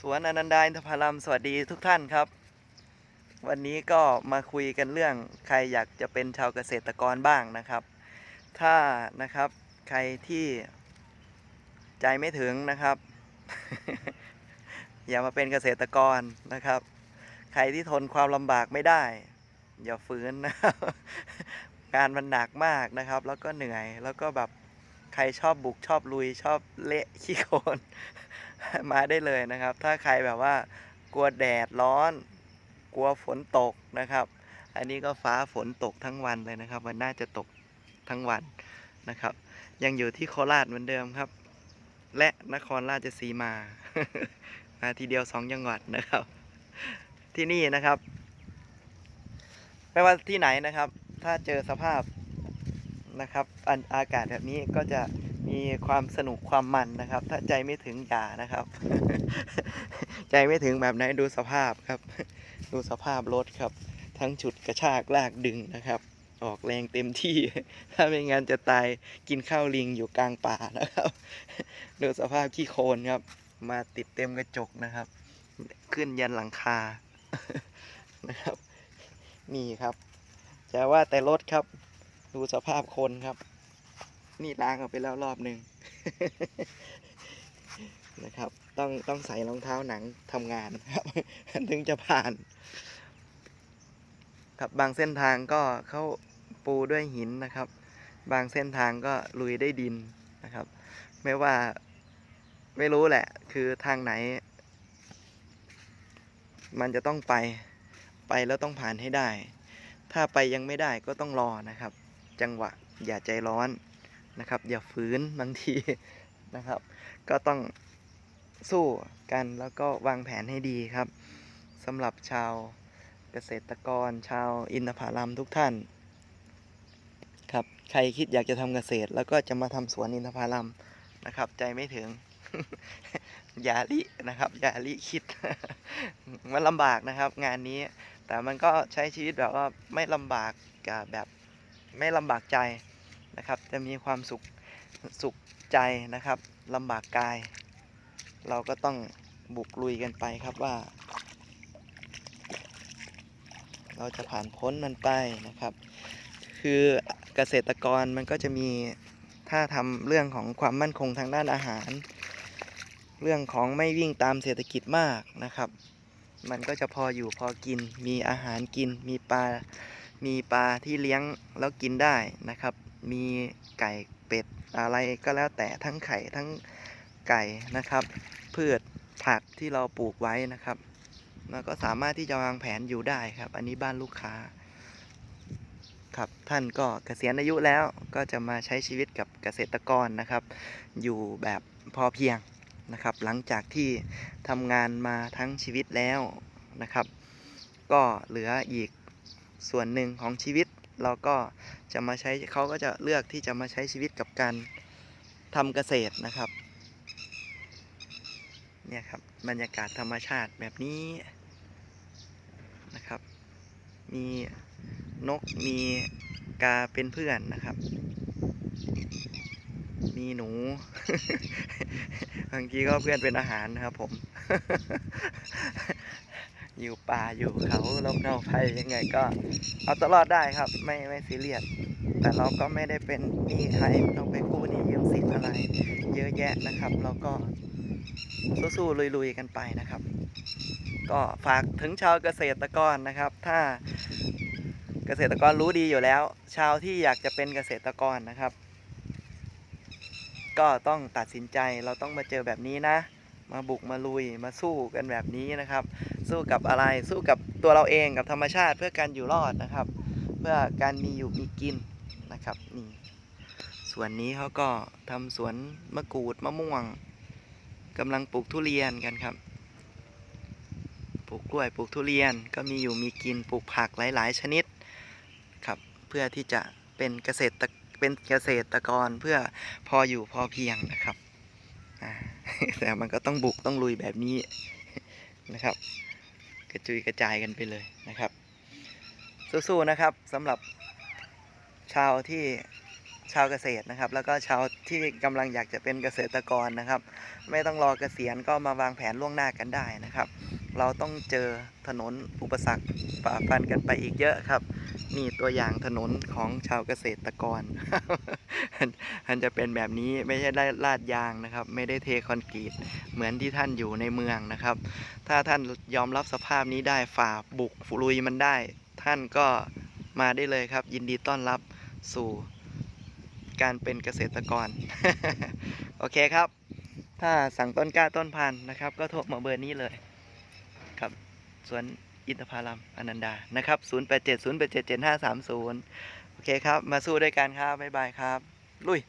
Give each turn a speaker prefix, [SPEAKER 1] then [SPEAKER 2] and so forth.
[SPEAKER 1] สวนอนันดาอินทผลัมสวัสดีทุกท่านครับ วันนี้ก็มาคุยกันเรื่องใครอยากจะเป็นชาวเกษตรกรบ้างนะครับ ถ้านะครับใครที่ใจไม่ถึงนะครับ อย่ามาเป็นเกษตรกรนะครับ ใครที่ทนความลำบากไม่ได้ อย่าฝืนนะครับงานมันหนักมากนะครับ แล้วก็เหนื่อยแล้วก็แบบใครชอบบุกชอบลุยชอบเละขี้โคลน มาได้เลยนะครับ ถ้าใครแบบว่ากลัวแดดร้อน กลัวฝนตกนะครับ อันนี้ก็ฟ้าฝนตกทั้งวันเลยนะครับ มันน่าจะตกทั้งวันนะครับ ยังอยู่ที่โคราชเหมือนเดิมครับ และนครราชสีมา มาทีเดียวสองจังหวัดนะครับ ที่นี่นะครับ ไม่ว่าที่ไหนนะครับ ถ้าเจอสภาพนะครับออากาศแบบนี้ก็จะ มีความสนุกความมันนะครับ ถ้าใจไม่ถึงอย่านะครับ ใจไม่ถึงแบบไหนดูสภาพครับ ดูสภาพรถครับ ทั้งฉุดกระชากลากดึงนะครับ ออกแรงเต็มที่ ถ้าไม่งั้นจะตายกินข้าวลิงอยู่กลางป่านะครับ ดูสภาพขี้โคลนครับ มาติดเต็มกระจกนะครับ ขึ้นยันหลังคานะครับ นี่ครับจะว่าแต่รถครับ ดูสภาพคนครับ นี่ล้างออกไปแล้วรอบหนึ่งนะครับ ต้องต้องใส่รองเท้าหนังทำงานครับถึงจะผ่าน ครับบางเส้นทางก็เข้าปูด้วยหินนะครับ บางเส้นทางก็ลุยได้ดินนะครับ ไม่ว่าไม่รู้แหละ คือทางไหน มันจะต้องไปไปแล้วต้องผ่านให้ได้ ถ้าไปยังไม่ได้ก็ต้องรอนะครับ จังหวะอย่าใจร้อน นะครับ อย่าฝืนบางทีนะครับ ก็ต้องสู้กันแล้วก็วางแผนให้ดีครับสำหรับชาวเกษตรกร ชาวอินทผลัมทุกท่านครับใครคิดอยากจะทำเกษตร แล้วก็จะมาทำสวนอินทผลัมนะครับ ใจไม่ถึงอย่าลินะครับอย่าลิคิด มันลำบากนะครับ งานนี้แต่มันก็ใช้ชีวิตแบบว่าไม่ลำบากกับแบบไม่ลำบากใจ นะครับ จะมีความสุขสุขใจนะครับลำบากกาย เราก็ต้องบุกลุยกันไปครับว่า เราจะผ่านพ้นมันไปนะครับ คือเกษตรกรมันก็จะมีถ้าทำเรื่องของความมั่นคงทางด้านอาหาร เรื่องของไม่วิ่งตามเศรษฐกิจมากนะครับ มันก็จะพออยู่พอกิน มีอาหารกิน มีปลา มีปลาที่เลี้ยงแล้วกินได้นะครับ มีไก่เป็ดอะไรก็แล้วแต่ทั้งไข่ทั้งไก่นะครับ พืชผักที่เราปลูกไว้นะครับแล้วก็สามารถที่จะวางแผนอยู่ได้ครับ อันนี้บ้านลูกค้า ครับท่านก็เกษียณอายุแล้วก็จะมาใช้ชีวิตกับเกษตรกรนะครับ อยู่แบบพอเพียงนะครับ หลังจากที่ทำงานมาทั้งชีวิตแล้วนะครับ ก็เหลืออีกส่วนหนึ่งของชีวิต เราก็จะมาใช้เขาก็จะเลือกที่จะมาใช้ชีวิตกับการทำเกษตรนะครับ เนี่ยครับบรรยากาศธรรมชาติแบบนี้นะครับ มีนกมีกาเป็นเพื่อนนะครับ มีหนู บางทีก็เพื่อนเป็นอาหารนะครับผม อยู่ป่าอยู่เขาลมเนาไฟยังไงก็ เอาตลอดได้ครับ ไม่ไม่ซีเรียสแต่เราก็ไม่ได้เป็นหนี้ใครต้องไปกู้หนี้ยืมสินอะไร เยอะแยะนะครับ เราก็สู้ๆลุยๆกันไปนะครับ ก็ฝากถึงชาวเกษตรกรนะครับ ถ้าเกษตรกรรู้ดีอยู่แล้ว ชาวที่อยากจะเป็นเกษตรกรนะครับ ก็ต้องตัดสินใจเราต้องมาเจอแบบนี้นะ มาบุกมาลุยมาสู้กันแบบนี้นะครับ สู้กับอะไรสู้กับตัวเราเองกับธรรมชาติเพื่อการอยู่รอดนะครับ เพื่อการมีอยู่มีกินนะครับนี่ส่วนนี้เขาก็ทำสวนมะกรูดมะม่วงกำลังปลูกทุเรียนกันครับปลูกกล้วยปลูกทุเรียนก็มีอยู่มีกินปลูกผักหลาย ๆ ชนิดครับเพื่อที่จะเป็นเกษตรเป็นเกษตรกรเพื่อพออยู่พอเพียงนะครับอ่า แต่มันก็ต้องบุกต้องลุยแบบนี้นะครับ กระจุยกระจายกันไปเลยนะครับ สู้ๆนะครับสำหรับชาวที่ชาวเกษตรนะครับ แล้วก็ชาวที่กำลังอยากจะเป็นเกษตรกรนะครับ ไม่ต้องรอเกษียณก็มาวางแผนล่วงหน้ากันได้นะครับ เราต้องเจอถนนอุปสรรคฝ่าฟันกันไปอีกเยอะครับ นี่ตัวอย่างถนนของชาวเกษตรกรมันจะเป็นแบบนี้ไม่ใช่ได้ลาดยางนะครับ ไม่ได้เทคอนกรีตเหมือนที่ท่านอยู่ในเมืองนะครับ ถ้าท่านยอมรับสภาพนี้ได้ฝ่าบุกลุยมันได้ ท่านก็มาได้เลยครับ ยินดีต้อนรับสู่การเป็นเกษตรกร โอเคครับ ถ้าสั่งต้นกล้าต้นพันธุ์นะครับ ก็โทรมาเบอร์นี้เลย ครับสวน อินทพาลัมอนันดา นะครับ 0870877530 โอเคครับ มาสู้ด้วยกันครับ บ๊ายบายครับ ลุย